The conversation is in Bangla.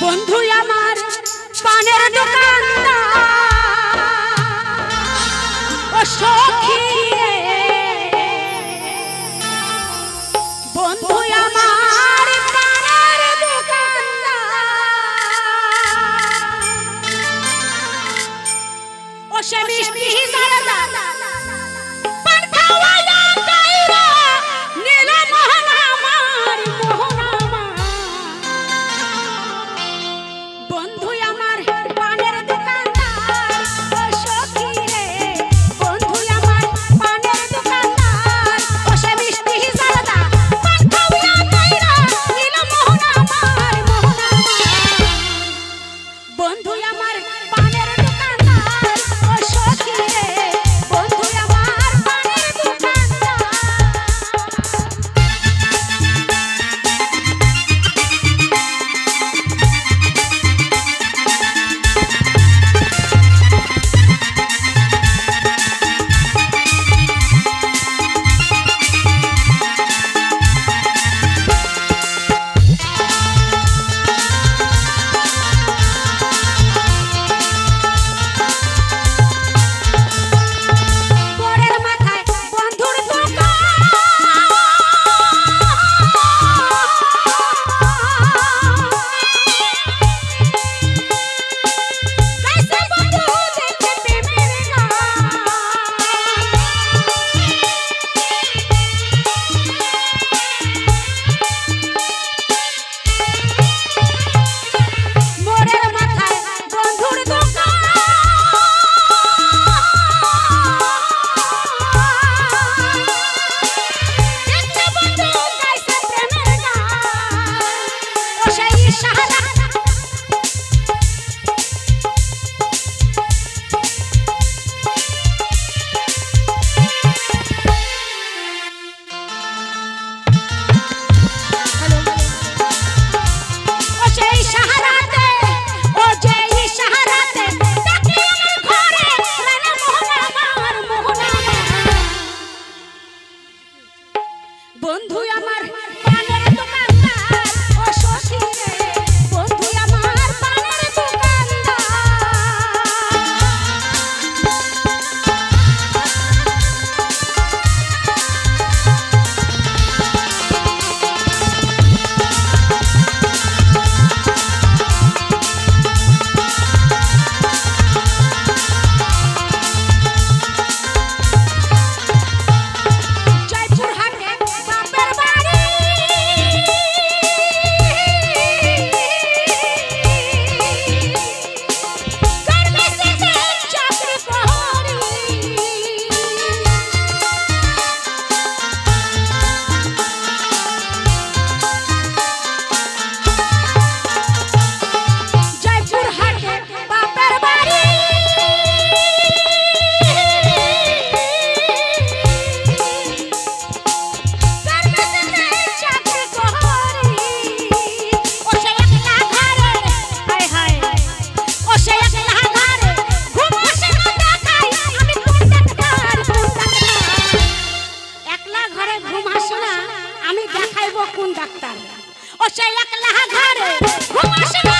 বন্ধু আমার পানের দোকান ও সে একলা ঘরে ঘুমাস না।